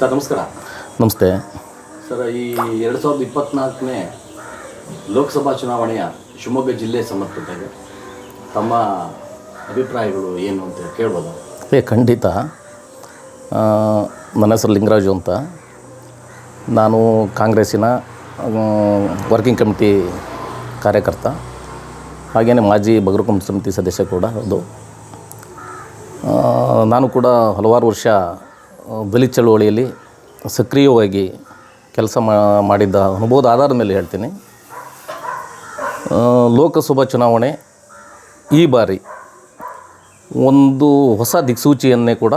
Sir ನಮಸ್ಕಾರ. ನಮಸ್ತೆ. Sir ಈ ಎರಡು ಸಾವಿರದ ಇಪ್ಪತ್ನಾಲ್ಕನೇ ಲೋಕಸಭಾ ಚುನಾವಣೆಯ ಶಿವಮೊಗ್ಗ ಜಿಲ್ಲೆ ಸಂಬಂಧಪಟ್ಟಾಗ ತಮ್ಮ ಅಭಿಪ್ರಾಯಗಳು ಏನು ಅಂತ ಕೇಳ್ಬೋದು? ಏ ಖಂಡಿತ. ನನ್ನ ಹೆಸರು ಲಿಂಗರಾಜು ಅಂತ. ನಾನು ಕಾಂಗ್ರೆಸ್ಸಿನ ವರ್ಕಿಂಗ್ ಕಮಿಟಿ ಕಾರ್ಯಕರ್ತ. ಹಾಗೆಯೇ ಮಾಜಿ ಬಗರುಕಂ ಸಮಿತಿ ಸದಸ್ಯ ಕೂಡ ಹೌದು ನಾನು ಕೂಡ ಹಲವಾರು ವರ್ಷ ದಲಿತ ಚಳುವಳಿಯಲ್ಲಿ ಸಕ್ರಿಯವಾಗಿ ಕೆಲಸ ಮಾಡಿದ್ದ ಅನುಭವದ ಆಧಾರದ ಮೇಲೆ ಹೇಳ್ತೀನಿ. ಲೋಕಸಭಾ ಚುನಾವಣೆ ಈ ಬಾರಿ ಒಂದು ಹೊಸ ದಿಕ್ಸೂಚಿಯನ್ನೇ ಕೂಡ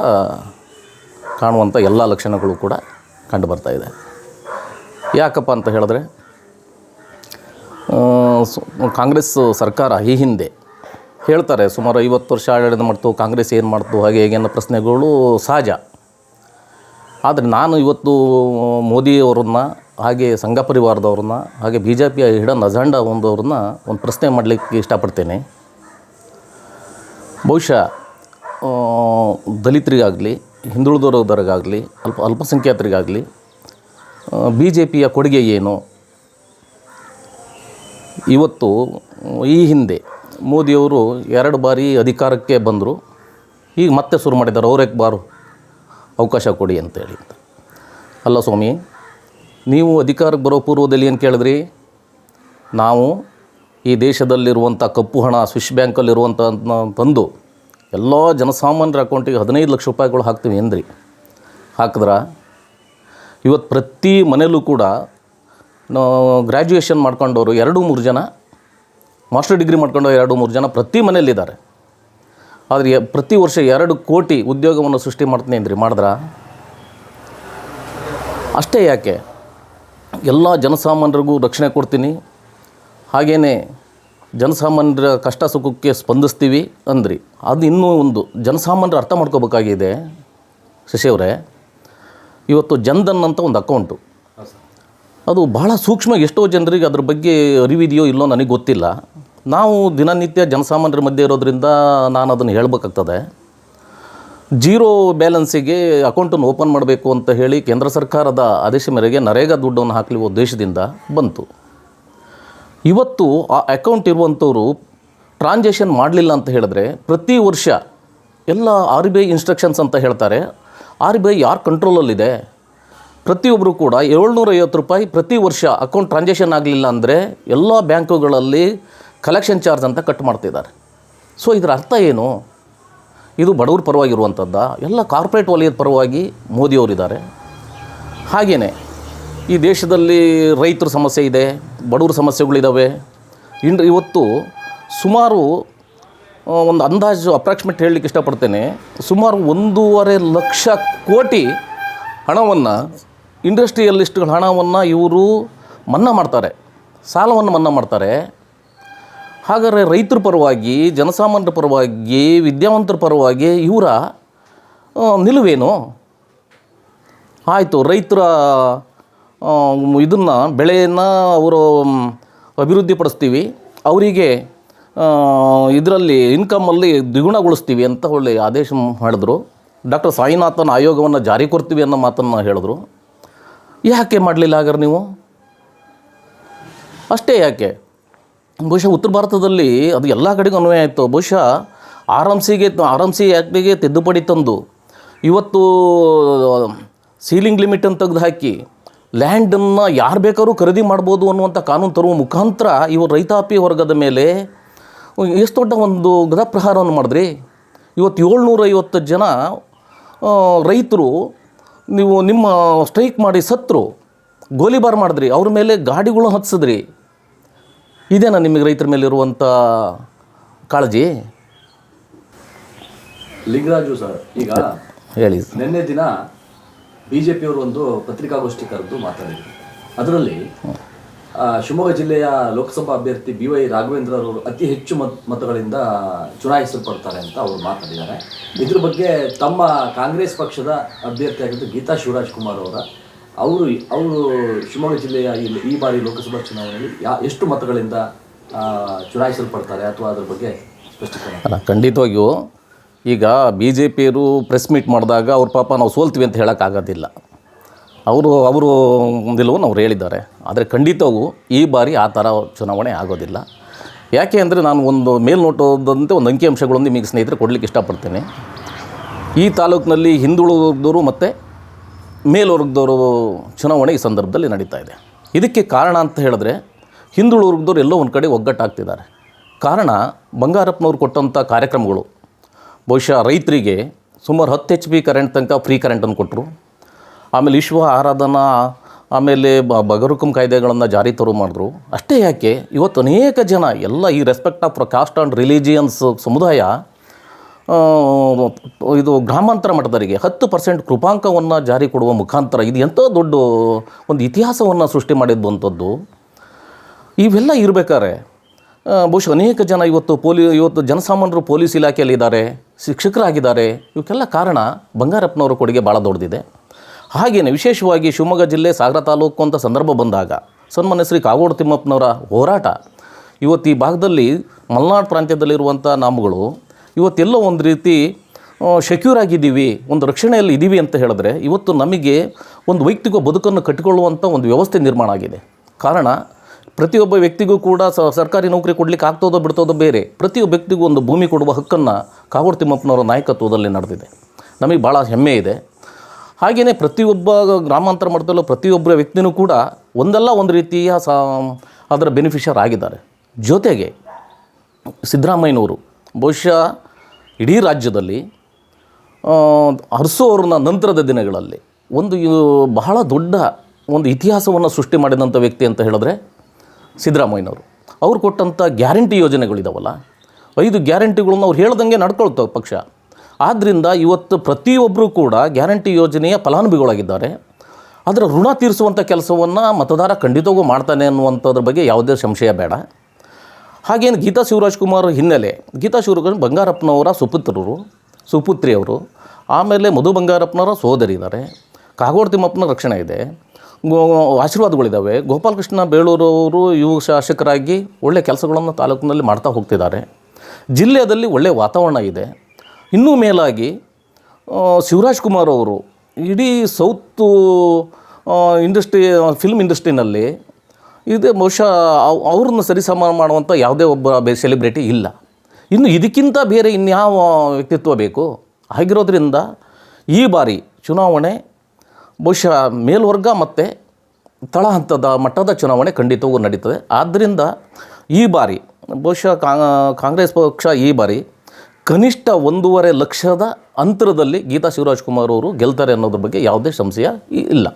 ಕಾಣುವಂಥ ಎಲ್ಲ ಲಕ್ಷಣಗಳು ಕೂಡ ಕಂಡು ಇದೆ. ಯಾಕಪ್ಪ ಅಂತ ಹೇಳಿದ್ರೆ ಕಾಂಗ್ರೆಸ್ ಸರ್ಕಾರ ಈ ಹಿಂದೆ ಹೇಳ್ತಾರೆ, ಸುಮಾರು ಐವತ್ತು ವರ್ಷ ಆಡಳಿತ ಮಾಡ್ತು, ಕಾಂಗ್ರೆಸ್ ಏನು ಮಾಡ್ತು, ಹಾಗೆ ಹೇಗೆ ಅನ್ನೋ ಪ್ರಶ್ನೆಗಳು ಸಹಜ. ಆದರೆ ನಾನು ಇವತ್ತು ಮೋದಿಯವರನ್ನ, ಹಾಗೆ ಸಂಘ ಪರಿವಾರದವ್ರನ್ನ, ಹಾಗೆ ಬಿ ಜೆ ಪಿಯ ಹಿಡನ್ ಅಜೆಂಡಾ ಒಂದವ್ರನ್ನ ಒಂದು ಪ್ರಶ್ನೆ ಮಾಡಲಿಕ್ಕೆ ಇಷ್ಟಪಡ್ತೇನೆ. ಬಹುಶಃ ದಲಿತರಿಗಾಗಲಿ, ಹಿಂದುಳಿದವರಿಗಾಗಲಿ, ಅಲ್ಪ, ಅಲ್ಪಸಂಖ್ಯಾತರಿಗಾಗಲಿ ಬಿ ಜೆ ಪಿಯ ಕೊಡುಗೆ ಏನು? ಇವತ್ತು, ಈ ಹಿಂದೆ ಮೋದಿಯವರು ಎರಡು ಬಾರಿ ಅಧಿಕಾರಕ್ಕೆ ಬಂದರು. ಈಗ ಮತ್ತೆ ಶುರು ಮಾಡಿದ್ದಾರೆ ಅವ್ರಕ್ಕೆ ಬಾರು. ಅವಕಾಶ ಕೊಡಿ ಅಂತೇಳಿ ಅಲ್ಲ ಸ್ವಾಮಿ, ನೀವು ಅಧಿಕಾರಕ್ಕೆ ಬರೋ ಪೂರ್ವದಲ್ಲಿ ಏನು ಕೇಳಿದ್ರಿ? ನಾವು ಈ ದೇಶದಲ್ಲಿರುವಂಥ ಕಪ್ಪು ಹಣ, ಸ್ವಿಸ್ ಬ್ಯಾಂಕಲ್ಲಿರುವಂಥ ತಂದು ಎಲ್ಲ ಜನಸಾಮಾನ್ಯರ ಅಕೌಂಟಿಗೆ ಹದಿನೈದು ಲಕ್ಷ ರೂಪಾಯಿಗಳು ಹಾಕ್ತೀವಿ ಅಂದ್ರಿ ಹಾಕಿದ್ರ ಇವತ್ತು ಪ್ರತಿ ಮನೆಯಲ್ಲೂ ಕೂಡ ಗ್ರ್ಯಾಜುಯೇಷನ್ ಮಾಡ್ಕೊಂಡವರು ಎರಡು ಮೂರು ಜನ ಮಾಸ್ಟರ್ ಡಿಗ್ರಿ ಮಾಡ್ಕೊಂಡವ್ರು ಎರಡು ಮೂರು ಜನ ಪ್ರತಿ ಮನೆಯಲ್ಲಿದ್ದಾರೆ. ಆದರೆ ಪ್ರತಿ ವರ್ಷ ಎರಡು ಕೋಟಿ ಉದ್ಯೋಗವನ್ನು ಸೃಷ್ಟಿ ಮಾಡ್ತೀನಿ ಅಂದ್ರಿ ಮಾಡಿದ್ರ? ಅಷ್ಟೇ ಯಾಕೆ? ಎಲ್ಲ ಜನಸಾಮಾನ್ಯರಿಗೂ ರಕ್ಷಣೆ ಕೊಡ್ತೀನಿ. ಹಾಗೆಯೇ ಜನಸಾಮಾನ್ಯರ ಕಷ್ಟ ಸುಖಕ್ಕೆ ಸ್ಪಂದಿಸ್ತೀವಿ ಅಂದ್ರಿ. ಅದು ಇನ್ನೂ ಒಂದು ಜನಸಾಮಾನ್ಯರು ಅರ್ಥ ಮಾಡ್ಕೋಬೇಕಾಗಿದೆ ಶಶಿಯವರೇ. ಇವತ್ತು ಜನ್ಧನ್ ಅಂತ ಒಂದು ಅಕೌಂಟು ಅದು ಬಹಳ ಸೂಕ್ಷ್ಮ ಎಷ್ಟೋ ಜನರಿಗೆ ಅದ್ರ ಬಗ್ಗೆ ಅರಿವಿದೆಯೋ ಇಲ್ಲೋ ನನಗೆ ಗೊತ್ತಿಲ್ಲ. ನಾವು ದಿನನಿತ್ಯ ಜನಸಾಮಾನ್ಯರ ಮಧ್ಯೆ ಇರೋದ್ರಿಂದ ನಾನು ಅದನ್ನು ಹೇಳಬೇಕಾಗ್ತದೆ. ಜೀರೋ ಬ್ಯಾಲೆನ್ಸಿಗೆ ಅಕೌಂಟನ್ನು ಓಪನ್ ಮಾಡಬೇಕು ಅಂತ ಹೇಳಿ ಕೇಂದ್ರ ಸರ್ಕಾರದ ಆದೇಶ ಮೇರೆಗೆ ನರೇಗಾ ದುಡ್ಡನ್ನು ಹಾಕಲಿ ಉದ್ದೇಶದಿಂದ ಬಂತು. ಇವತ್ತು ಆ ಅಕೌಂಟ್ ಇರುವಂಥವರು ಟ್ರಾನ್ಸಾಕ್ಷನ್ ಮಾಡಲಿಲ್ಲ ಅಂತ ಹೇಳಿದ್ರೆ ಪ್ರತಿ ವರ್ಷ ಎಲ್ಲ ಆರ್ ಬಿ ಐ ಇನ್ಸ್ಟ್ರಕ್ಷನ್ಸ್ ಅಂತ ಹೇಳ್ತಾರೆ. ಆರ್ ಬಿ ಐ ಯಾರ ಕಂಟ್ರೋಲಲ್ಲಿದೆ? ಪ್ರತಿಯೊಬ್ಬರು ಕೂಡ ಏಳ್ನೂರ ಐವತ್ತು ರೂಪಾಯಿ ಪ್ರತಿ ವರ್ಷ ಅಕೌಂಟ್ ಟ್ರಾನ್ಸಾಕ್ಷನ್ ಆಗಲಿಲ್ಲ ಅಂದರೆ ಎಲ್ಲ ಬ್ಯಾಂಕುಗಳಲ್ಲಿ ಕಲೆಕ್ಷನ್ ಚಾರ್ಜ್ ಅಂತ ಕಟ್ ಮಾಡ್ತಿದ್ದಾರೆ. ಸೊ ಇದರ ಅರ್ಥ ಏನು? ಇದು ಬಡವ್ರ ಪರವಾಗಿರುವಂಥದ್ದ, ಎಲ್ಲ ಕಾರ್ಪೊರೇಟ್ ವಲಯದ ಪರವಾಗಿ ಮೋದಿಯವರಿದ್ದಾರೆ ಹಾಗೆಯೇ ಈ ದೇಶದಲ್ಲಿ ರೈತರ ಸಮಸ್ಯೆ ಇದೆ, ಬಡವ್ರ ಸಮಸ್ಯೆಗಳಿದ್ದಾವೆ ಇಂಡ್ರ ಇವತ್ತು ಸುಮಾರು ಒಂದು ಅಂದಾಜು ಅಪ್ರಾಕ್ಸಿಮೇಟ್ ಹೇಳಲಿಕ್ಕೆ ಇಷ್ಟಪಡ್ತೇನೆ. ಸುಮಾರು ಒಂದೂವರೆ ಲಕ್ಷ ಕೋಟಿ ಹಣವನ್ನು ಇಂಡಸ್ಟ್ರಿಯಲಿಸ್ಟ್ಗಳ ಹಣವನ್ನು ಇವರು ಮನ್ನಾ ಮಾಡ್ತಾರೆ. ಸಾಲವನ್ನು ಮನ್ನಾ ಮಾಡ್ತಾರೆ. ಹಾಗಾದರೆ ರೈತರ ಪರವಾಗಿ, ಜನಸಾಮಾನ್ಯರ ಪರವಾಗಿ, ವಿದ್ಯಾವಂತರ ಪರವಾಗಿ ಇವರ ನಿಲುವೇನು? ಆಯಿತು, ರೈತರ ಇದನ್ನು, ಬೆಳೆಯನ್ನು ಅವರು ಅಭಿವೃದ್ಧಿಪಡಿಸ್ತೀವಿ, ಅವರಿಗೆ ಇದರಲ್ಲಿ ಇನ್ಕಮಲ್ಲಿ ದ್ವಿಗುಣಗೊಳಿಸ್ತೀವಿ ಅಂತ ಒಳ್ಳೆ ಆದೇಶ ಮಾಡಿದ್ರು. ಡಾಕ್ಟರ್ ಸಾಯಿನಾಥನ್ ಆಯೋಗವನ್ನು ಜಾರಿ ಕೊಡ್ತೀವಿ ಅನ್ನೋ ಮಾತನ್ನು ಹೇಳಿದ್ರು. ಯಾಕೆ ಮಾಡಲಿಲ್ಲ ಹಾಗಾದ್ರೆ ನೀವು? ಅಷ್ಟೇ ಯಾಕೆ? ಬಹುಶಃ ಉತ್ತರ ಭಾರತದಲ್ಲಿ ಅದು ಎಲ್ಲ ಕಡೆಗೂ ಅನ್ವಯ ಆಯಿತು. ಬಹುಶಃ ಆರ್ ಎಂ ಸಿಗೆ, ಆರ್ ಎಂ ಸಿ ಆ್ಯಕ್ಟಿಗೆ ತಿದ್ದುಪಡಿ ತಂದು ಇವತ್ತು, ಸೀಲಿಂಗ್ ಲಿಮಿಟನ್ನು ತೆಗೆದು ಹಾಕಿ ಲ್ಯಾಂಡನ್ನು ಯಾರು ಬೇಕಾದ್ರೂ ಖರೀದಿ ಮಾಡ್ಬೋದು ಅನ್ನುವಂಥ ಕಾನೂನು ತರುವ ಮುಖಾಂತರ ಇವರು ರೈತಾಪಿ ವರ್ಗದ ಮೇಲೆ ಎಷ್ಟು ದೊಡ್ಡ ಒಂದು ಗದಪ್ರಹಾರವನ್ನು ಮಾಡಿದ್ರಿ? ಇವತ್ತು ಏಳ್ನೂರೈವತ್ತು ಜನ ರೈತರು, ನೀವು ನಿಮ್ಮ ಸ್ಟ್ರೈಕ್ ಮಾಡಿ ಸತ್ರು, ಗೋಲಿಬಾರ್ ಮಾಡಿದ್ರಿ. ಅವ್ರ ಮೇಲೆ ಗಾಡಿಗಳು ಹತ್ಸಿದ್ರಿ. ಇದೇನಾ ನಿಮಗೆ ರೈತರ ಮೇಲೆ ಇರುವಂಥ ಕಾಳಜಿ? ಲಿಂಗರಾಜು ಸರ್ ಈಗ ಹೇಳಿ. ನಿನ್ನೆ ದಿನ ಬಿ ಜೆ ಪಿಯವರು ಒಂದು ಪತ್ರಿಕಾಗೋಷ್ಠಿ ಕರೆದು ಮಾತಾಡಿದರು. ಅದರಲ್ಲಿ ಶಿವಮೊಗ್ಗ ಜಿಲ್ಲೆಯ ಲೋಕಸಭಾ ಅಭ್ಯರ್ಥಿ ಬಿ ವೈ ರಾಘವೇಂದ್ರ ಅವರು ಅತಿ ಹೆಚ್ಚು ಮತ್ ಮತಗಳಿಂದ ಚುನಾಯಿಸಲ್ಪಡ್ತಾರೆ ಅಂತ ಅವರು ಮಾತಾಡಿದ್ದಾರೆ. ಇದ್ರ ಬಗ್ಗೆ ತಮ್ಮ ಕಾಂಗ್ರೆಸ್ ಪಕ್ಷದ ಅಭ್ಯರ್ಥಿಯಾಗಿದ್ದು ಗೀತಾ ಶಿವರಾಜ್ ಕುಮಾರ್ ಅವರ ಅವರು ಅವರು ಶಿವಮೊಗ್ಗ ಜಿಲ್ಲೆಯ ಈ ಬಾರಿ ಲೋಕಸಭಾ ಚುನಾವಣೆಯಲ್ಲಿ ಯಾ, ಎಷ್ಟು ಮತಗಳಿಂದ ಚುನಾಯಿಸಲ್ಪಡ್ತಾರೆ ಅಥವಾ ಅದ್ರ ಬಗ್ಗೆ ಸ್ಪಷ್ಟೀಕರಣ? ಅಲ್ಲ, ಖಂಡಿತವಾಗಿಯೂ ಈಗ ಬಿ ಜೆ ಪಿಯವರು ಪ್ರೆಸ್ ಮೀಟ್ ಮಾಡಿದಾಗ ಅವ್ರ ಪಾಪ ನಾವು ಸೋಲ್ತೀವಿ ಅಂತ ಹೇಳೋಕ್ಕಾಗೋದಿಲ್ಲ ಅವರು ಅವರು ನಿಲುವನ್ನು ಅವ್ರು ಹೇಳಿದ್ದಾರೆ. ಆದರೆ ಖಂಡಿತವೂ ಈ ಬಾರಿ ಆ ಥರ ಚುನಾವಣೆ ಆಗೋದಿಲ್ಲ. ಯಾಕೆ ಅಂದರೆ ನಾನು ಒಂದು ಮೇಲ್ನೋಟದಂತೆ ಒಂದು ಅಂಕಿಅಂಶಗಳನ್ನು ನಿಮಗೆ ಸ್ನೇಹಿತರೆ ಕೊಡಲಿಕ್ಕೆ ಇಷ್ಟಪಡ್ತೇನೆ. ಈ ತಾಲೂಕಿನಲ್ಲಿ ಹಿಂದುಳಿದವರು ಮತ್ತು ಮೇಲ್ವರ್ಗದವರು ಚುನಾವಣೆ ಈ ಸಂದರ್ಭದಲ್ಲಿ ನಡೀತಾ ಇದೆ. ಇದಕ್ಕೆ ಕಾರಣ ಅಂತ ಹೇಳಿದ್ರೆ ಹಿಂದುಳಿದವರು ಎಲ್ಲೋ ಒಂದು ಕಡೆ ಒಗ್ಗಟ್ಟಾಗ್ತಿದ್ದಾರೆ. ಕಾರಣ ಬಂಗಾರಪ್ಪನವ್ರು ಕೊಟ್ಟಂಥ ಕಾರ್ಯಕ್ರಮಗಳು. ಬಹುಶಃ ರೈತರಿಗೆ ಸುಮಾರು ಹತ್ತು ಎಚ್ ಪಿ ಕರೆಂಟ್ ತನಕ ಫ್ರೀ ಕರೆಂಟನ್ನು ಕೊಟ್ಟರು ಆಮೇಲೆ ವಿಶ್ವ ಆರಾಧನಾ, ಆಮೇಲೆ ಬ ಬಗರುಕುಂ ಕಾಯ್ದೆಗಳನ್ನು ಜಾರಿ ತರು ಮಾಡಿದ್ರು. ಅಷ್ಟೇ ಯಾಕೆ, ಇವತ್ತು ಅನೇಕ ಜನ ಎಲ್ಲ ಈ respect of caste and religions ಸಮುದಾಯ ಇದು ಗ್ರಾಮಾಂತರ ಮಠದವರಿಗೆ ಹತ್ತು ಪರ್ಸೆಂಟ್ ಕೃಪಾಂಕವನ್ನು ಜಾರಿ ಕೊಡುವ ಮುಖಾಂತರ ಇದು ಎಂಥ ದೊಡ್ಡ ಒಂದು ಇತಿಹಾಸವನ್ನು ಸೃಷ್ಟಿ ಮಾಡಿದ್ದಂಥದ್ದು ಇವೆಲ್ಲ ಇರಬೇಕಾದ್ರೆ ಬಹುಶಃ ಅನೇಕ ಜನ ಇವತ್ತು ಪೊಲೀ, ಇವತ್ತು ಜನಸಾಮಾನ್ಯರು ಪೊಲೀಸ್ ಇಲಾಖೆಯಲ್ಲಿದ್ದಾರೆ, ಶಿಕ್ಷಕರಾಗಿದ್ದಾರೆ, ಇವಕ್ಕೆಲ್ಲ ಕಾರಣ ಬಂಗಾರಪ್ಪನವರ ಕೊಡುಗೆ ಭಾಳ ದೊಡ್ಡದಿದೆ. ಹಾಗೆಯೇ ವಿಶೇಷವಾಗಿ ಶಿವಮೊಗ್ಗ ಜಿಲ್ಲೆ ಸಾಗರ ತಾಲೂಕು ಅಂತ ಸಂದರ್ಭ ಬಂದಾಗ, ಸನ್ಮಾನ್ಯ ಶ್ರೀ ಕಾಗೋಡು ತಿಮ್ಮಪ್ಪನವರ ಹೋರಾಟ, ಇವತ್ತು ಈ ಭಾಗದಲ್ಲಿ ಮಲೆನಾಡು ಪ್ರಾಂತ್ಯದಲ್ಲಿರುವಂಥ ನಾಮಗಳು ಇವತ್ತೆಲ್ಲೋ ಒಂದು ರೀತಿ ಸೆಕ್ಯೂರ್ ಆಗಿದ್ದೀವಿ, ಒಂದು ರಕ್ಷಣೆಯಲ್ಲಿ ಇದ್ದೀವಿ ಅಂತ ಹೇಳಿದ್ರೆ ಇವತ್ತು ನಮಗೆ ಒಂದು ವೈಯಕ್ತಿಕ ಬದುಕನ್ನು ಕಟ್ಟಿಕೊಳ್ಳುವಂಥ ಒಂದು ವ್ಯವಸ್ಥೆ ನಿರ್ಮಾಣ ಆಗಿದೆ. ಕಾರಣ, ಪ್ರತಿಯೊಬ್ಬ ವ್ಯಕ್ತಿಗೂ ಕೂಡ ಸರ್ಕಾರಿ ನೌಕರಿ ಕೊಡಲಿಕ್ಕೆ ಆಗ್ತದೋ ಬಿಡ್ತೋದೋ ಬೇರೆ, ಪ್ರತಿಯೊಬ್ಬ ವ್ಯಕ್ತಿಗೂ ಒಂದು ಭೂಮಿ ಕೊಡುವ ಹಕ್ಕನ್ನು ಕಾಗೋಡು ತಿಮ್ಮಪ್ಪನವರ ನಾಯಕತ್ವದಲ್ಲಿ ನಡೆದಿದೆ. ನಮಗೆ ಭಾಳ ಹೆಮ್ಮೆ ಇದೆ. ಹಾಗೆಯೇ ಪ್ರತಿಯೊಬ್ಬ ಗ್ರಾಮಾಂತರ ಮಟ್ಟದಲ್ಲೂ ಪ್ರತಿಯೊಬ್ಬರ ವ್ಯಕ್ತಿನೂ ಕೂಡ ಒಂದಲ್ಲ ಒಂದು ರೀತಿಯ ಸಾ, ಅದರ ಬೆನಿಫಿಷರ್ ಆಗಿದ್ದಾರೆ. ಜೊತೆಗೆ ಸಿದ್ದರಾಮಯ್ಯನವರು ಬಹುಶಃ ಇಡೀ ರಾಜ್ಯದಲ್ಲಿ ಹರ್ಸೋ ಅವ್ರನ್ನ ನಂತರದ ದಿನಗಳಲ್ಲಿ ಒಂದು ಇದು ಬಹಳ ದೊಡ್ಡ ಒಂದು ಇತಿಹಾಸವನ್ನು ಸೃಷ್ಟಿ ಮಾಡಿದಂಥ ವ್ಯಕ್ತಿ ಅಂತ ಹೇಳಿದ್ರೆ ಸಿದ್ದರಾಮಯ್ಯನವರು. ಅವ್ರು ಕೊಟ್ಟಂಥ ಗ್ಯಾರಂಟಿ ಯೋಜನೆಗಳಿದಾವಲ್ಲ, ಐದು ಗ್ಯಾರಂಟಿಗಳನ್ನು ಅವ್ರು ಹೇಳ್ದಂಗೆ ನಡ್ಕೊಳ್ತಾವೆ ಪಕ್ಷ. ಆದ್ದರಿಂದ ಇವತ್ತು ಪ್ರತಿಯೊಬ್ಬರೂ ಕೂಡ ಗ್ಯಾರಂಟಿ ಯೋಜನೆಯ ಫಲಾನುಭವಿಗಳಾಗಿದ್ದಾರೆ. ಅದರ ಋಣ ತೀರಿಸುವಂಥ ಕೆಲಸವನ್ನು ಮತದಾರ ಖಂಡಿತವಾಗೂ ಮಾಡ್ತಾನೆ ಅನ್ನುವಂಥದ್ರ ಬಗ್ಗೆ ಯಾವುದೇ ಸಂಶಯ ಬೇಡ. ಹಾಗೇನು ಗೀತಾ ಶಿವರಾಜ್ ಕುಮಾರ್ ಹಿನ್ನೆಲೆ, ಗೀತಾ ಶಿವರಾಜ್ ಬಂಗಾರಪ್ಪನವರ ಸುಪುತ್ರರು, ಸುಪುತ್ರಿಯವರು, ಆಮೇಲೆ ಮಧು ಬಂಗಾರಪ್ಪನವರ ಸೋದರಿ ಇದ್ದಾರೆ ಕಾಗೋಡು ತಿಮ್ಮಪ್ಪನ ರಕ್ಷಣೆ ಇದೆ, ಗೋ ಆಶೀರ್ವಾದಗಳಿದ್ದಾವೆ ಗೋಪಾಲಕೃಷ್ಣ ಬೇಳೂರವರು ಯುವ ಶಾಸಕರಾಗಿ ಒಳ್ಳೆ ಕೆಲಸಗಳನ್ನು ತಾಲೂಕಿನಲ್ಲಿ ಮಾಡ್ತಾ ಹೋಗ್ತಿದ್ದಾರೆ. ಜಿಲ್ಲೆಯಲ್ಲಿ ಒಳ್ಳೆಯ ವಾತಾವರಣ ಇದೆ. ಇನ್ನೂ ಮೇಲಾಗಿ ಶಿವರಾಜ್ ಕುಮಾರ್ ಅವರು ಇಡೀ ಸೌತ್ ಇಂಡಸ್ಟ್ರಿ ಫಿಲ್ಮ್ ಇಂಡಸ್ಟ್ರಿನಲ್ಲಿ ಇದು, ಬಹುಶಃ ಅವ್- ಅವ್ರನ್ನ ಸರಿಸಮಾನ ಮಾಡುವಂಥ ಯಾವುದೇ ಒಬ್ಬ ಸೆಲೆಬ್ರಿಟಿ ಇಲ್ಲ. ಇನ್ನು ಇದಕ್ಕಿಂತ ಬೇರೆ ಇನ್ಯಾವ ವ್ಯಕ್ತಿತ್ವ ಬೇಕು? ಆಗಿರೋದ್ರಿಂದ ಈ ಬಾರಿ ಚುನಾವಣೆ, ಬಹುಶಃ ಮೇಲ್ವರ್ಗ ಮತ್ತು ತಳ ಹಂತದ ಮಟ್ಟದ ಚುನಾವಣೆ ಖಂಡಿತವೂ ನಡೀತದೆ. ಆದ್ದರಿಂದ ಈ ಬಾರಿ, ಬಹುಶಃ ಕಾಂಗ್ರೆಸ್ ಪಕ್ಷ ಈ ಬಾರಿ ಕನಿಷ್ಠ ಒಂದೂವರೆ ಲಕ್ಷದ ಅಂತರದಲ್ಲಿ ಗೀತಾ ಶಿವರಾಜ್ ಕುಮಾರ್ ಅವರು ಗೆಲ್ತಾರೆ ಅನ್ನೋದ್ರ ಬಗ್ಗೆ ಯಾವುದೇ ಸಂಶಯ ಇಲ್ಲ.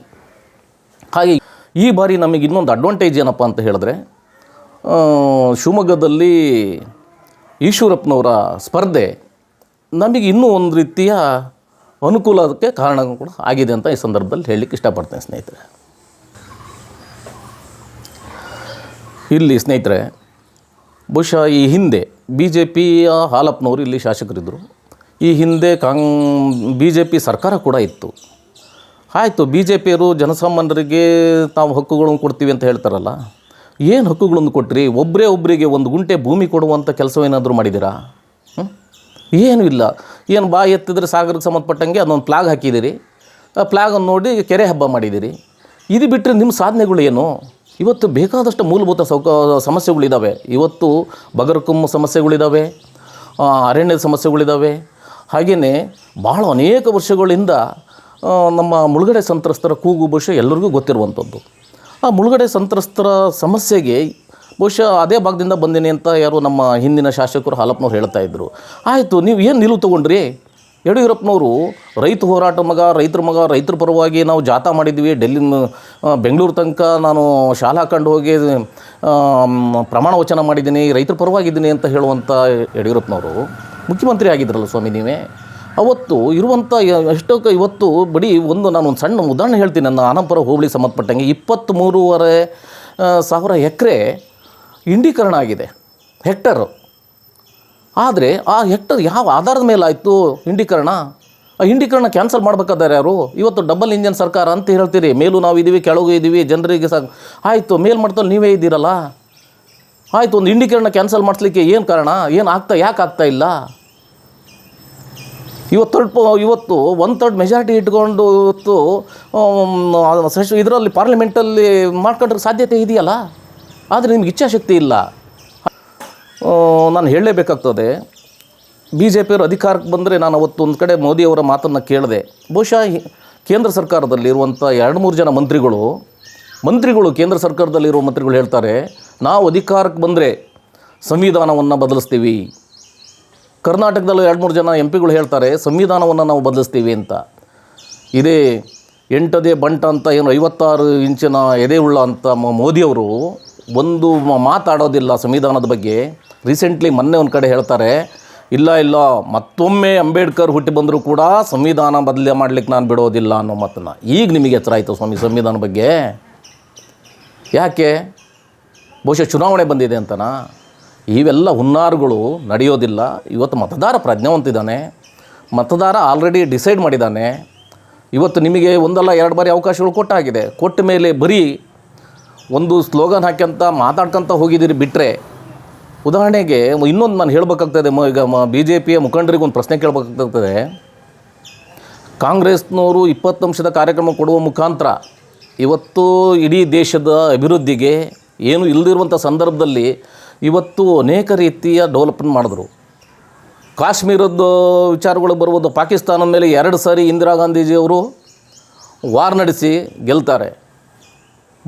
ಹಾಗೆ ಈ ಬಾರಿ ನಮಗೆ ಇನ್ನೊಂದು ಅಡ್ವಾಂಟೇಜ್ ಏನಪ್ಪ ಅಂತ ಹೇಳಿದ್ರೆ ಶಿವಮೊಗ್ಗದಲ್ಲಿ ಈಶ್ವರಪ್ಪನವರ ಸ್ಪರ್ಧೆ ನಮಗೆ ಇನ್ನೂ ಒಂದು ರೀತಿಯ ಅನುಕೂಲಕ್ಕೆ ಕಾರಣ ಕೂಡ ಆಗಿದೆ ಅಂತ ಈ ಸಂದರ್ಭದಲ್ಲಿ ಹೇಳಲಿಕ್ಕೆ ಇಷ್ಟಪಡ್ತೇನೆ ಸ್ನೇಹಿತರೆ. ಇಲ್ಲಿ ಸ್ನೇಹಿತರೆ, ಬಹುಶಃ ಈ ಹಿಂದೆ ಬಿ ಜೆ ಪಿಯ ಹಾಲಪ್ಪನವರು ಇಲ್ಲಿ ಶಾಸಕರಿದ್ದರು. ಈ ಹಿಂದೆ ಕಾಂಗ್ ಬಿ ಜೆ ಪಿ ಸರ್ಕಾರ ಕೂಡ ಇತ್ತು. ಆಯಿತು ಬಿ ಜೆ ಪಿಯವರು ಜನಸಾಮಾನ್ಯರಿಗೆ ತಾವು ಹಕ್ಕುಗಳನ್ನು ಕೊಡ್ತೀವಿ ಅಂತ ಹೇಳ್ತಾರಲ್ಲ, ಏನು ಹಕ್ಕುಗಳನ್ನು ಕೊಟ್ರಿ? ಒಬ್ಬರೇ ಒಬ್ಬರಿಗೆ ಒಂದು ಗುಂಟೆ ಭೂಮಿ ಕೊಡುವಂಥ ಕೆಲಸವೇನಾದರೂ ಮಾಡಿದ್ದೀರಾ? ಏನು ಇಲ್ಲ. ಏನು ಬಾ ಎತ್ತಿದ್ರೆ ಸಾಗರಕ್ಕೆ ಸಂಬಂಧಪಟ್ಟಂಗೆ ಅದೊಂದು ಪ್ಲಾಗ್ ಹಾಕಿದ್ದೀರಿ. ಆ ಪ್ಲಾಗನ್ನು ನೋಡಿ ಕೆರೆ ಹಬ್ಬ ಮಾಡಿದ್ದೀರಿ. ಇದು ಬಿಟ್ಟರೆ ನಿಮ್ಮ ಸಾಧನೆಗಳು ಏನು? ಇವತ್ತು ಬೇಕಾದಷ್ಟು ಮೂಲಭೂತ ಸೌಕ ಸಮಸ್ಯೆಗಳಿದ್ದಾವೆ ಇವತ್ತು ಬಗರ್ಕುಂಬ ಸಮಸ್ಯೆಗಳಿದ್ದಾವೆ ಅರಣ್ಯದ ಸಮಸ್ಯೆಗಳಿದ್ದಾವೆ ಹಾಗೆಯೇ ಭಾಳ ಅನೇಕ ವರ್ಷಗಳಿಂದ ನಮ್ಮ ಮುಳುಗಡೆ ಸಂತ್ರಸ್ತರ ಕೂಗು ಬಹುಶಃ ಎಲ್ಲರಿಗೂ ಗೊತ್ತಿರುವಂಥದ್ದು. ಆ ಮುಳುಗಡೆ ಸಂತ್ರಸ್ತರ ಸಮಸ್ಯೆಗೆ ಬಹುಶಃ ಅದೇ ಭಾಗದಿಂದ ಬಂದೀನಿ ಅಂತ ಯಾರು ನಮ್ಮ ಹಿಂದಿನ ಶಾಸಕರು ಹಾಲಪ್ಪನವ್ರು ಹೇಳ್ತಾ ಇದ್ದರು ಆಯಿತು, ನೀವು ಏನು ನಿಲುವು ತೊಗೊಂಡ್ರಿ? ಯಡಿಯೂರಪ್ಪನವರು ರೈತ ಹೋರಾಟ ಮಗ, ರೈತರ ಮಗ, ರೈತರ ಪರವಾಗಿ ನಾವು ಜಾಥಾ ಮಾಡಿದ್ವಿ. ಡೆಲ್ಲಿ ಬೆಂಗಳೂರು ತನಕ ನಾನು ಶಾಲಾ ಕಂಡು ಹೋಗಿ ಪ್ರಮಾಣ ವಚನ ಮಾಡಿದ್ದೀನಿ, ರೈತರ ಪರವಾಗಿದ್ದೀನಿ ಅಂತ ಹೇಳುವಂಥ ಯಡಿಯೂರಪ್ಪನವರು ಮುಖ್ಯಮಂತ್ರಿ ಆಗಿದ್ರಲ್ಲ ಸ್ವಾಮಿ ನೀವೇ? ಅವತ್ತು ಇರುವಂಥ ಎಷ್ಟೋ ಇವತ್ತು ಬರೀ ಒಂದು ನಾನು ಒಂದು ಸಣ್ಣ ಉದಾಹರಣೆ ಹೇಳ್ತೀನಿ. ನನ್ನ ಆನಂಪುರ ಹೋಬಳಿ ಸಂಬಂಧಪಟ್ಟಂಗೆ ಇಪ್ಪತ್ತ್ಮೂರುವರೆ ಮೂರುವರೆ ಸಾವಿರ ಎಕರೆ ಇಂಡೀಕರಣ ಆಗಿದೆ, ಹೆಕ್ಟರು. ಆದರೆ ಆ ಹೆಕ್ಟರ್ ಯಾವ ಆಧಾರದ ಮೇಲೆ ಆಯಿತು ಇಂಡೀಕರಣ? ಆ ಇಂಡೀಕರಣ ಕ್ಯಾನ್ಸಲ್ ಮಾಡ್ಬೇಕಾದ್ರೆ ಯಾರು? ಇವತ್ತು ಡಬಲ್ ಇಂಜನ್ ಸರ್ಕಾರ ಅಂತ ಹೇಳ್ತೀರಿ. ಮೇಲೂ ನಾವು ಇದ್ದೀವಿ, ಕೆಳಗೂ ಇದ್ದೀವಿ, ಜನರಿಗೆ ಸಾಕು ಆಯಿತು, ಮೇಲ್ ಮಾಡ್ತಲ್ಲಿ ನೀವೇ ಇದ್ದೀರಲ್ಲ? ಆಯಿತು, ಒಂದು ಇಂಡೀಕರಣ ಕ್ಯಾನ್ಸಲ್ ಮಾಡಿಸ್ಲಿಕ್ಕೆ ಏನು ಕಾರಣ? ಏನು ಆಗ್ತಾ ಯಾಕೆ ಆಗ್ತಾ ಇಲ್ಲ? ಇವತ್ತು ತರ್ಡ್ ಇವತ್ತು ಒನ್ ತರ್ಡ್ ಮೆಜಾರಿಟಿ ಇಟ್ಕೊಂಡು ಇವತ್ತು ಇದರಲ್ಲಿ ಪಾರ್ಲಿಮೆಂಟಲ್ಲಿ ಮಾಡ್ಕೊಂಡ್ರೆ ಸಾಧ್ಯತೆ ಇದೆಯಲ್ಲ? ಆದರೆ ನಿಮ್ಗೆ ಇಚ್ಛಾಶಕ್ತಿ ಇಲ್ಲ. ನಾನು ಹೇಳಲೇಬೇಕಾಗ್ತದೆ. ಬಿ ಜೆ ಪಿಯವರು ಅಧಿಕಾರಕ್ಕೆ ಬಂದರೆ ನಾನು ಅವತ್ತು ಒಂದು ಕಡೆ ಮೋದಿಯವರ ಮಾತನ್ನು ಕೇಳಿದೆ. ಬಹುಶಃ ಕೇಂದ್ರ ಸರ್ಕಾರದಲ್ಲಿ ಇರುವಂಥ ಎರಡು ಮೂರು ಜನ ಮಂತ್ರಿಗಳು ಮಂತ್ರಿಗಳು ಕೇಂದ್ರ ಸರ್ಕಾರದಲ್ಲಿರುವ ಮಂತ್ರಿಗಳು ಹೇಳ್ತಾರೆ, ನಾವು ಅಧಿಕಾರಕ್ಕೆ ಬಂದರೆ ಸಂವಿಧಾನವನ್ನು ಬದಲಿಸ್ತೀವಿ. ಕರ್ನಾಟಕದಲ್ಲೂ ಎರಡು ಮೂರು ಜನ ಎಂ ಪಿಗಳು ಹೇಳ್ತಾರೆ, ಸಂವಿಧಾನವನ್ನು ನಾವು ಬದಲಿಸ್ತೀವಿ ಅಂತ. ಇದೇ ಎಂಟದೇ ಬಂಟ ಅಂತ ಏನು ಐವತ್ತಾರು ಇಂಚಿನ ಎದೆ ಉಳ್ಳ ಅಂತ ಮೋದಿಯವರು ಒಂದು ಮಾತಾಡೋದಿಲ್ಲ ಸಂವಿಧಾನದ ಬಗ್ಗೆ. ರೀಸೆಂಟ್ಲಿ ಮೊನ್ನೆ ಒಂದು ಕಡೆ ಹೇಳ್ತಾರೆ, ಇಲ್ಲ ಇಲ್ಲ, ಮತ್ತೊಮ್ಮೆ ಅಂಬೇಡ್ಕರ್ ಹುಟ್ಟಿ ಬಂದರೂ ಕೂಡ ಸಂವಿಧಾನ ಬದಲೇ ಮಾಡ್ಲಿಕ್ಕೆ ನಾನು ಬಿಡೋದಿಲ್ಲ ಅನ್ನೋ ಮಾತನ್ನು. ಈಗ ನಿಮಗೆ ಎಚ್ಚರ ಆಯಿತು ಸ್ವಾಮಿ ಸಂವಿಧಾನ ಬಗ್ಗೆ? ಯಾಕೆ? ಬಹುಶಃ ಚುನಾವಣೆ ಬಂದಿದೆ ಅಂತನಾ? ಇವೆಲ್ಲ ಹುನ್ನಾರುಗಳು ನಡೆಯೋದಿಲ್ಲ. ಇವತ್ತು ಮತದಾರ ಪ್ರಜ್ಞಾವಂತಿದ್ದಾನೆ. ಮತದಾರ ಆಲ್ರೆಡಿ ಡಿಸೈಡ್ ಮಾಡಿದ್ದಾನೆ. ಇವತ್ತು ನಿಮಗೆ ಒಂದಲ್ಲ ಎರಡು ಬಾರಿ ಅವಕಾಶಗಳು ಕೊಟ್ಟಾಗಿದೆ. ಕೊಟ್ಟ ಮೇಲೆ ಬರೀ ಒಂದು ಸ್ಲೋಗನ್ ಹಾಕ್ಯಂತ, ಮಾತಾಡ್ಕೊಂತ ಹೋಗಿದ್ದೀರಿ ಬಿಟ್ಟರೆ ಉದಾಹರಣೆಗೆ ಇನ್ನೊಂದು ನಾನು ಹೇಳಬೇಕಾಗ್ತದೆ, ಮ ಈಗ ಮ ಬಿ ಜೆ ಪಿಯ ಮುಖಂಡರಿಗೆ ಒಂದು ಪ್ರಶ್ನೆ ಕೇಳಬೇಕಾಗ್ತದೆ. ಕಾಂಗ್ರೆಸ್ನವರು ಇಪ್ಪತ್ತಂಶದ ಕಾರ್ಯಕ್ರಮ ಕೊಡುವ ಮುಖಾಂತರ ಇವತ್ತು ಇಡೀ ದೇಶದ ಅಭಿವೃದ್ಧಿಗೆ ಏನು ಇಲ್ಲದಿರುವಂಥ ಸಂದರ್ಭದಲ್ಲಿ ಇವತ್ತು ಅನೇಕ ರೀತಿಯ ಡೆವಲಪ್ಮೆಂಟ್ ಮಾಡಿದ್ರು. ಕಾಶ್ಮೀರದ ವಿಚಾರಗಳು ಬರ್ಬೋದು ಪಾಕಿಸ್ತಾನದ ಮೇಲೆ ಎರಡು ಸಾರಿ ಇಂದಿರಾ ಗಾಂಧೀಜಿಯವರು ವಾರ್ ನಡೆಸಿ ಗೆಲ್ತಾರೆ.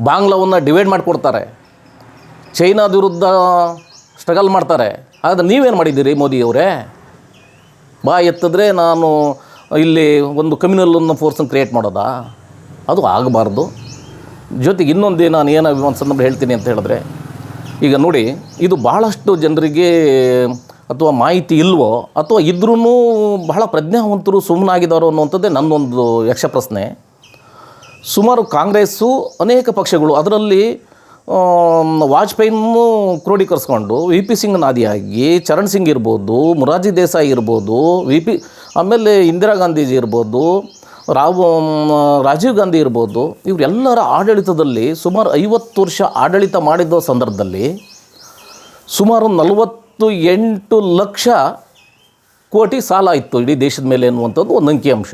ಬಾಂಗ್ಲಾವನ್ನು ಡಿವೈಡ್ ಮಾಡಿಕೊಡ್ತಾರೆ. ಚೈನಾದ ವಿರುದ್ಧ ಸ್ಟ್ರಗಲ್ ಮಾಡ್ತಾರೆ. ಆದರೆ ನೀವೇನು ಮಾಡಿದ್ದೀರಿ ಮೋದಿಯವರೇ? ಬಾ ಎತ್ತಿದ್ರೆ ನಾನು ಇಲ್ಲಿ ಒಂದು ಕಮ್ಯುನಲ್ ಫೋರ್ಸನ್ನು ಕ್ರಿಯೇಟ್ ಮಾಡೋದಾ? ಅದು ಆಗಬಾರ್ದು. ಜೊತೆಗೆ ಇನ್ನೊಂದು ನಾನು ಏನು ಒಂದು ಸಂದರ್ಭ ಹೇಳ್ತೀನಿ ಅಂತ ಹೇಳಿದ್ರೆ ಈಗ ನೋಡಿ, ಇದು ಬಹಳಷ್ಟು ಜನರಿಗೆ ಅಥವಾ ಮಾಹಿತಿ ಇಲ್ವೋ, ಅಥವಾ ಇದ್ರೂ ಬಹಳ ಪ್ರಜ್ಞಾವಂತರು ಸುಮ್ಮನಾಗಿದ್ದಾರೋ ಅನ್ನುವಂಥದ್ದೇ ನನ್ನೊಂದು ಯಕ್ಷ ಪ್ರಶ್ನೆ. ಸುಮಾರು ಕಾಂಗ್ರೆಸ್ಸು ಅನೇಕ ಪಕ್ಷಗಳು ಅದರಲ್ಲಿ ವಾಜಪೇಯಿನೂ ಕ್ರೋಢೀಕರಿಸ್ಕೊಂಡು ವಿ ಪಿ ಸಿಂಗ್ ನಾದಿಯಾಗಿ, ಚರಣ್ ಸಿಂಗ್ ಇರ್ಬೋದು, ಮೊರಾರ್ಜಿ ದೇಸಾಯಿ ಇರ್ಬೋದು, ವಿ ಪಿ, ಆಮೇಲೆ ಇಂದಿರಾ ಗಾಂಧೀಜಿ ಇರ್ಬೋದು ರಾವ್ ರಾಜೀವ್ ಗಾಂಧಿ ಇರ್ಬೋದು, ಇವರೆಲ್ಲರ ಆಡಳಿತದಲ್ಲಿ ಸುಮಾರು ಐವತ್ತು ವರ್ಷ ಆಡಳಿತ ಮಾಡಿದ್ದ ಸಂದರ್ಭದಲ್ಲಿ ಸುಮಾರು ನಲವತ್ತು ಎಂಟು ಲಕ್ಷ ಕೋಟಿ ಸಾಲ ಇತ್ತು ಇಡೀ ದೇಶದ ಮೇಲೆ ಎನ್ನುವಂಥದ್ದು ಒಂದು ಅಂಕಿಅಂಶ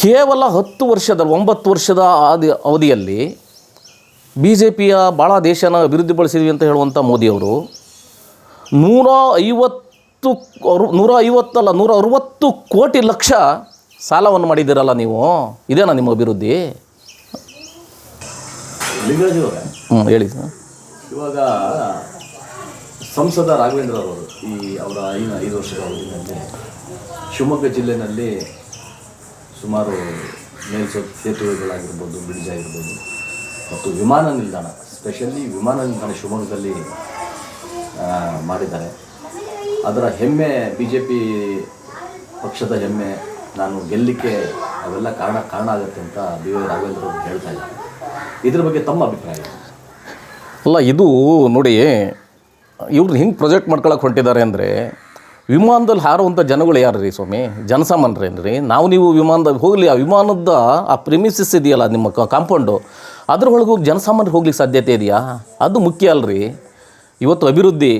ಕೇವಲ ಹತ್ತು ವರ್ಷದ, ಒಂಬತ್ತು ವರ್ಷದ ಆದಿ, ಅವಧಿಯಲ್ಲಿ ಬಿ ಜೆ ಪಿಯ ಭಾಳ ದೇಶನ ಅಭಿವೃದ್ಧಿಪಡಿಸಿದ್ವಿ ಅಂತ ಹೇಳುವಂಥ ಮೋದಿಯವರು ನೂರ ಐವತ್ತು, ನೂರ ಐವತ್ತಲ್ಲ, ನೂರ ಅರುವತ್ತು ಕೋಟಿ ಲಕ್ಷ ಸಾಲವನ್ನು ಮಾಡಿದ್ದೀರಲ್ಲ ನೀವು? ಇದೇನಾ ನಿಮ್ಮ ಅಭಿವೃದ್ಧಿ? ಲಿಂಗರಾಜ್ ಅವರೇ ಹ್ಞೂ ಹೇಳಿ ಸರ್. ಇವಾಗ ಸಂಸದ ರಾಘವೇಂದ್ರ ಅವರು ಈ ಅವರ ಐದು ಐದು ವರ್ಷದ ಅವಧಿನಲ್ಲಿ ಶಿವಮೊಗ್ಗ ಜಿಲ್ಲೆಯಲ್ಲಿ ಸುಮಾರು ಮೇಲ್ಸೋ ಸೇತುವೆಗಳಾಗಿರ್ಬೋದು ಬ್ರಿಡ್ಜ್ ಆಗಿರ್ಬೋದು ಮತ್ತು ವಿಮಾನ ನಿಲ್ದಾಣ ಸ್ಪೆಷಲಿ ವಿಮಾನ ನಿಲ್ದಾಣ ಶಿವಮೊಗ್ಗದಲ್ಲಿ ಮಾಡಿದ್ದಾರೆ. ಅದರ ಹೆಮ್ಮೆ ಬಿ ಜೆ ಪಿ ಪಕ್ಷದ ಹೆಮ್ಮೆ ನಾನು ಗೆಲ್ಲಲಿಕ್ಕೆ ಅವೆಲ್ಲ ಕಾರಣ ಕಾರಣ ಆಗುತ್ತೆ ಅಂತ ಬಿ ವೈ ರಾಘವೇಂದ್ರ ಹೇಳ್ತಾ ಇದ್ದಾರೆ. ಇದ್ರ ಬಗ್ಗೆ ತಮ್ಮ ಅಭಿಪ್ರಾಯ? ಅಲ್ಲ, ಇದು ನೋಡಿ, ಇವ್ರು ಹಿಂಗೆ ಪ್ರೊಜೆಕ್ಟ್ ಮಾಡ್ಕೊಳಕ್ಕೆ ಹೊರಟಿದ್ದಾರೆ ಅಂದರೆ, ವಿಮಾನದಲ್ಲಿ ಹಾರುವಂಥ ಜನಗಳು ಯಾರು ರೀ ಸ್ವಾಮಿ ಜನಸಾಮಾನ್ಯರೇನ್ರಿ ನಾವು ನೀವು ವಿಮಾನದ ಹೋಗಲಿ, ಆ ವಿಮಾನದ ಆ ಪ್ರಿಮಿಸಿಸ್ ಇದೆಯಲ್ಲ ನಿಮ್ಮ ಕಾಂಪೌಂಡು ಅದ್ರ ಒಳಗೆ ಹೋಗಿ ಜನಸಾಮಾನ್ಯರು ಹೋಗ್ಲಿಕ್ಕೆ ಸಾಧ್ಯತೆ ಇದೆಯಾ? ಅದು ಮುಖ್ಯ ಅಲ್ರಿ. ಇವತ್ತು ಅಭಿವೃದ್ಧಿ,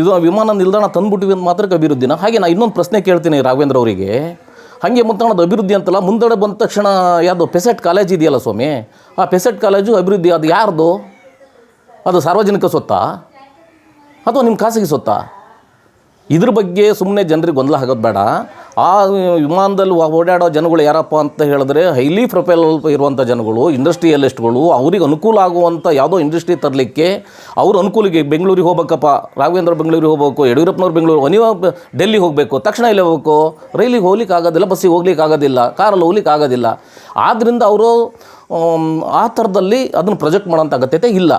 ಇದು ವಿಮಾನ ನಿಲ್ದಾಣ ತಂದುಬಿಟ್ಟಿವಿ ಅಂತ ಮಾತ್ರಕ್ಕೆ ಅಭಿವೃದ್ಧಿನ? ಹಾಗೆ ನಾನು ಇನ್ನೊಂದು ಪ್ರಶ್ನೆ ಕೇಳ್ತೀನಿ ರಾಘವೇಂದ್ರ ಅವರಿಗೆ. ಹಾಗೆ ಮುಂತಾಣದ ಅಭಿವೃದ್ಧಿ ಅಂತಲ್ಲ, ಮುಂದಡೆ ಬಂದ ತಕ್ಷಣ ಯಾವುದು ಪೆಸೆಟ್ ಕಾಲೇಜ್ ಇದೆಯಲ್ಲ ಸ್ವಾಮಿ? ಆ ಪೆಸೆಟ್ ಕಾಲೇಜು ಅಭಿವೃದ್ಧಿ ಅದು ಯಾರ್ದು? ಅದು ಸಾರ್ವಜನಿಕ ಸ್ವತ್ತಾ? ಅಥವಾ ನಿಮ್ಮ ಖಾಸಗಿ ಸ್ವತ್ತಾ? ಇದ್ರ ಬಗ್ಗೆ ಸುಮ್ಮನೆ ಜನರಿಗೆ ಗೊಂದಲ ಆಗೋದು ಬೇಡ. ಆ ವಿಮಾನದಲ್ಲಿ ಓಡಾಡೋ ಜನಗಳು ಯಾರಪ್ಪ ಅಂತ ಹೇಳಿದ್ರೆ ಹೈಲಿ ಪ್ರೊಫೈಲ್ ಇರುವಂಥ ಜನಗಳು ಇಂಡಸ್ಟ್ರಿಯಲಿಸ್ಟ್ಗಳು ಅವ್ರಿಗೆ ಅನುಕೂಲ ಆಗುವಂಥ ಯಾವುದೋ ಇಂಡಸ್ಟ್ರಿ ತರಲಿಕ್ಕೆ ಅವ್ರ ಅನುಕೂಲಿಗೆ ಬೆಂಗಳೂರಿಗೆ ಹೋಗ್ಬೇಕಪ್ಪ, ರಾಘವೇಂದ್ರ ಬೆಂಗಳೂರಿಗೆ ಹೋಗ್ಬೇಕು, ಯಡಿಯೂರಪ್ಪನವ್ರು ಬೆಂಗಳೂರು ಅನಿವ ಡೆಲ್ಲಿ ಹೋಗಬೇಕು, ತಕ್ಷಣ ಇಲ್ಲಿ ಹೋಗ್ಬೇಕು, ರೈಲಿಗೆ ಹೋಗ್ಲಿಕ್ಕೆ ಆಗೋದಿಲ್ಲ, ಬಸ್ಸಿಗೆ ಹೋಗ್ಲಿಕ್ಕೆ ಆಗೋದಿಲ್ಲ, ಕಾರಲ್ಲಿ ಹೋಗ್ಲಿಕ್ಕೆ ಆಗೋದಿಲ್ಲ. ಆದ್ದರಿಂದ ಅವರು ಆ ಥರದಲ್ಲಿ ಅದನ್ನು ಪ್ರೊಜೆಕ್ಟ್ ಮಾಡೋಂಥ ಅಗತ್ಯತೆ ಇಲ್ಲ.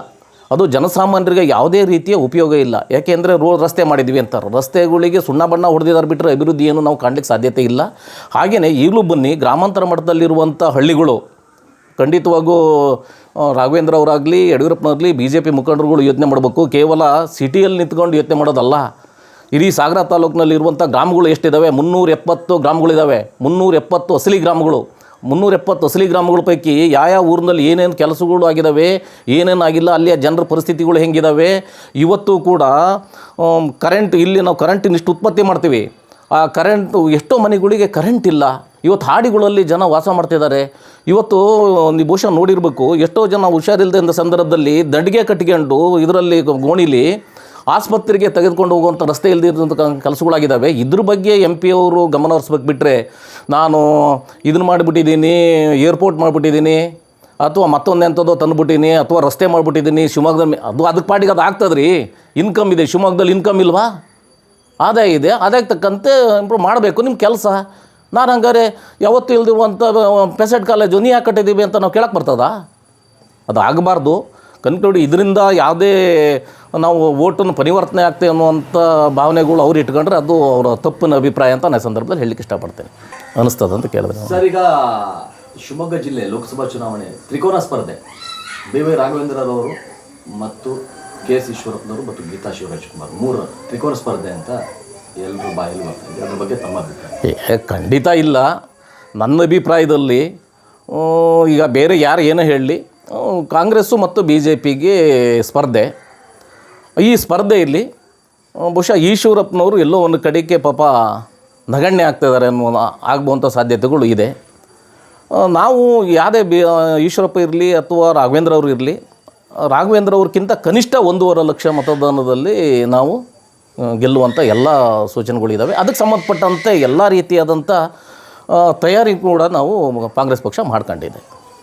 ಅದು ಜನಸಾಮಾನ್ಯರಿಗೆ ಯಾವುದೇ ರೀತಿಯ ಉಪಯೋಗ ಇಲ್ಲ. ಯಾಕೆಂದರೆ ರೋಡ್ ರಸ್ತೆ ಮಾಡಿದ್ವಿ ಅಂತಾರೆ ರಸ್ತೆಗಳಿಗೆ ಸುಣ್ಣ ಬಣ್ಣ ಹೊಡೆದಿದ್ದಾರೆ ಬಿಟ್ಟರೆ ಅಭಿವೃದ್ಧಿ ಏನು ನಾವು ಕಾಣಲಿಕ್ಕೆ ಸಾಧ್ಯತೆ ಇಲ್ಲ. ಹಾಗೆಯೇ ಈಗಲೂ ಬನ್ನಿ, ಗ್ರಾಮಾಂತರ ಮಟ್ಟದಲ್ಲಿರುವಂಥ ಹಳ್ಳಿಗಳು, ಖಂಡಿತವಾಗೂ ರಾಘವೇಂದ್ರ ಅವರಾಗಲಿ, ಯಡಿಯೂರಪ್ಪನವ್ರಾಗಲಿ ಬಿ ಜೆ ಪಿ ಮುಖಂಡರುಗಳು ಯೋಚನೆ ಮಾಡಬೇಕು. ಕೇವಲ ಸಿಟಿಯಲ್ಲಿ ನಿಂತ್ಕೊಂಡು ಯೋಚನೆ ಮಾಡೋದಲ್ಲ. ಇಡೀ ಸಾಗರ ತಾಲೂಕಿನಲ್ಲಿರುವಂಥ ಗ್ರಾಮಗಳು ಎಷ್ಟಿದ್ದಾವೆ ಮುನ್ನೂರ ಎಪ್ಪತ್ತು ಗ್ರಾಮಗಳಿದ್ದಾವೆ ಮುನ್ನೂರ ಎಪ್ಪತ್ತು ಅಸಲಿ ಗ್ರಾಮಗಳು. ಮುನ್ನೂರ ಎಪ್ಪತ್ತು ಅಸಲಿ ಗ್ರಾಮಗಳ ಪೈಕಿ ಯಾವ ಊರಿನಲ್ಲಿ ಏನೇನು ಕೆಲಸಗಳು ಆಗಿದ್ದಾವೆ ಏನೇನು ಆಗಿಲ್ಲ, ಅಲ್ಲಿಯ ಜನರ ಪರಿಸ್ಥಿತಿಗಳು ಹೆಂಗಿದ್ದಾವೆ ಇವತ್ತು ಕೂಡ ಕರೆಂಟ್ ಇಲ್ಲಿ ನಾವು ಕರೆಂಟಿನ ಇಷ್ಟು ಉತ್ಪತ್ತಿ ಮಾಡ್ತೀವಿ. ಆ ಕರೆಂಟು ಎಷ್ಟೋ ಮನೆಗಳಿಗೆ ಕರೆಂಟ್ ಇಲ್ಲ. ಇವತ್ತು ಹಾಡಿಗಳಲ್ಲಿ ಜನ ವಾಸ ಮಾಡ್ತಿದ್ದಾರೆ. ಇವತ್ತು ನೀವು ಬಹುಶಃ ನೋಡಿರಬೇಕು, ಎಷ್ಟೋ ಜನ ಹುಷಾರಿಲ್ಲದೆ ಸಂದರ್ಭದಲ್ಲಿ ದಂಡಿಗೆ ಕಟ್ಕೊಂಡು ಇದರಲ್ಲಿ ಗೋಣಿಲಿ ಆಸ್ಪತ್ರೆಗೆ ತೆಗೆದುಕೊಂಡು ಹೋಗುವಂಥ ರಸ್ತೆ ಇಲ್ಲದಿರೋಂಥ ಕೆಲಸಗಳಾಗಿದ್ದಾವೆ. ಇದ್ರ ಬಗ್ಗೆ ಎಂ ಪಿ ಅವರು ಗಮನ ಹರಿಸ್ಬೇಕು ಬಿಟ್ಟರೆ ನಾನು ಇದನ್ನು ಮಾಡಿಬಿಟ್ಟಿದ್ದೀನಿ ಏರ್ಪೋರ್ಟ್ ಮಾಡಿಬಿಟ್ಟಿದ್ದೀನಿ, ಅಥವಾ ಮತ್ತೊಂದು ಎಂಥದ್ದೋ ತಂದುಬಿಟ್ಟಿನಿ ಅಥವಾ ರಸ್ತೆ ಮಾಡಿಬಿಟ್ಟಿದ್ದೀನಿ ಶಿವಮೊಗ್ಗದಲ್ಲಿ ಅದು ಅದಕ್ಕೆ ಪಾಟಿಗೆ ಅದು ಆಗ್ತದೆ ರೀ ಇನ್ಕಮ್ ಇದೆ, ಶಿವಮೊಗ್ಗದಲ್ಲಿ ಇನ್ಕಮ್ ಇಲ್ವಾ? ಆದಾಯ ಇದೆ, ಆದಾಯಕ್ಕೆ ತಕ್ಕಂತೆ ಇಂಪ್ರೂವ್ ಮಾಡಬೇಕು ನಿಮ್ಮ ಕೆಲಸ. ನಾನು ಹಂಗಾರೆ ಯಾವತ್ತೂ ಇಲ್ದಿರುವಂಥ ಪೆಸೆಟ್ ಕಾಲೇಜು, ನೀ ಯಾಕೆ ಕಟ್ಟಿದ್ದೀವಿ ಅಂತ ನಾವು ಕೇಳಕ್ಕೆ ಬರ್ತದಾ? ಅದು ಆಗಬಾರ್ದು. ಕನ್ಕ್ಲೂಡಿ ಇದರಿಂದ ಯಾವುದೇ ನಾವು ಓಟನ್ನು ಪರಿವರ್ತನೆ ಆಗ್ತೇವೆ ಅನ್ನುವಂಥ ಭಾವನೆಗಳು ಅವ್ರು ಇಟ್ಕೊಂಡ್ರೆ ಅದು ಅವರ ತಪ್ಪಿನ ಅಭಿಪ್ರಾಯ ಅಂತ ನಾನು ಸಂದರ್ಭದಲ್ಲಿ ಹೇಳಲಿಕ್ಕೆ ಇಷ್ಟಪಡ್ತೇನೆ. ಅನಿಸ್ತದೆ ಅಂತ ಕೇಳಿದ್ರೆ ಸರ್ ಈಗ ಶಿವಮೊಗ್ಗ ಜಿಲ್ಲೆ ಲೋಕಸಭಾ ಚುನಾವಣೆ ತ್ರಿಕೋನ ಸ್ಪರ್ಧೆ ಬಿ ವೈ ರಾಘವೇಂದ್ರರವರು ಮತ್ತು ಕೆ ಎಸ್ ಈಶ್ವರಪ್ಪನವರು ಮತ್ತು ಗೀತಾ ಶಿವರಾಜ್ ಕುಮಾರ್ ಮೂರು ತ್ರಿಕೋನ ಸ್ಪರ್ಧೆ ಅಂತ ಎಲ್ಲರೂ ಬಾಯಲ್ಲಿ ಬರ್ತಾರೆ ಅದ್ರ ಬಗ್ಗೆ ತಮ್ಮ ಅಭಿಪ್ರಾಯ? ಏ ಖಂಡಿತ ಇಲ್ಲ. ನನ್ನ ಅಭಿಪ್ರಾಯದಲ್ಲಿ ಈಗ ಬೇರೆ ಯಾರು ಏನೋ ಹೇಳಲಿ? ಕಾಂಗ್ರೆಸ್ಸು ಮತ್ತು ಬಿ ಜೆ ಪಿಗೆ ಸ್ಪರ್ಧೆ ಈ ಸ್ಪರ್ಧೆಯಲ್ಲಿ ಬಹುಶಃ ಈಶ್ವರಪ್ಪನವರು ಎಲ್ಲೋ ಒಂದು ಕಡೆಗೆ ಪಾಪ ನಗಣ್ಯ ಆಗ್ತಿದ್ದಾರೆ ಅನ್ನೋ ಆಗ್ಬೋಂಥ ಸಾಧ್ಯತೆಗಳು ಇದೆ. ನಾವು ಯಾವುದೇ ಬಿ ಈಶ್ವರಪ್ಪ ಇರಲಿ ಅಥವಾ ರಾಘವೇಂದ್ರ ಅವರು ಇರಲಿ, ರಾಘವೇಂದ್ರ ಅವ್ರಿಗಿಂತ ಕನಿಷ್ಠ ಒಂದೂವರೆ ಲಕ್ಷ ಮತದಾನದಲ್ಲಿ ನಾವು ಗೆಲ್ಲುವಂಥ ಎಲ್ಲ ಸೂಚನೆಗಳಿದ್ದಾವೆ ಅದಕ್ಕೆ ಸಂಬಂಧಪಟ್ಟಂತೆ ಎಲ್ಲ ರೀತಿಯಾದಂಥ ತಯಾರಿ ಕೂಡ ನಾವು ಕಾಂಗ್ರೆಸ್ ಪಕ್ಷ ಮಾಡ್ಕೊಂಡಿದೆ.